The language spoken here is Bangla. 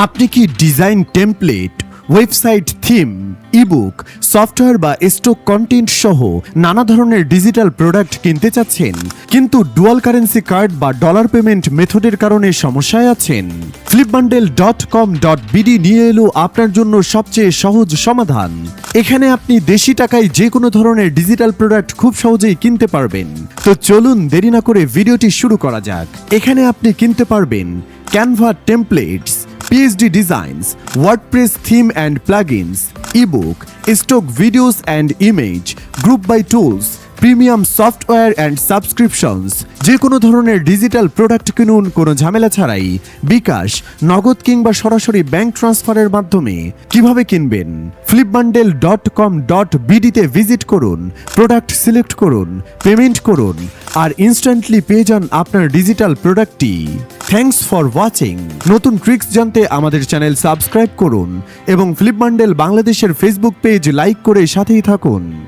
আপনি কি design template website theme ebook software বা স্টক কন্টেন্ট সহ নানা ধরনের ডিজিটাল প্রোডাক্ট কিনতে চাচ্ছেন, কিন্তু ডুয়াল কারেন্সি কার্ড বা ডলার পেমেন্ট মেথডের কারণে সমস্যায় আছেন? Flipbundle dot com dot BD নিয়ে এলো আপনার জন্য সবচেয়ে সহজ সমাধান। এখানে আপনি দেশি টাকায় যে কোনো ধরনের ডিজিটাল প্রোডাক্ট খুব সহজেই কিনতে পারবেন। তো চলুন দেরি না করে ভিডিওটি শুরু করা যাক। এখানে আপনি কিনতে পারবেন Canva templates PhD designs, WordPress theme and plugins, ebook, stock videos and image, group by tools, premium software and subscriptions. যে কোনো ধরনের ডিজিটাল প্রোডাক্ট কিনুন, কোনো ঝামেলা ছাড়াই। বিকাশ, নগদ কিংবা সরাসরি ব্যাংক ট্রান্সফারের মাধ্যমে। কীভাবে কিনবেন? ফ্লিপবান্ডেল ডট কম ডট বিডিতে ভিজিট করুন, প্রোডাক্ট সিলেক্ট করুন, পেমেন্ট করুন, আর ইনস্ট্যান্টলি পেয়ে যান আপনার ডিজিটাল প্রোডাক্টটি। Thanks for watching. নতুন ট্রিক্স জানতে আমাদের চ্যানেল সাবস্ক্রাইব করুন এবং ফ্লিপবান্ডেল বাংলাদেশের ফেসবুক পেজ লাইক করে সাথেই থাকুন।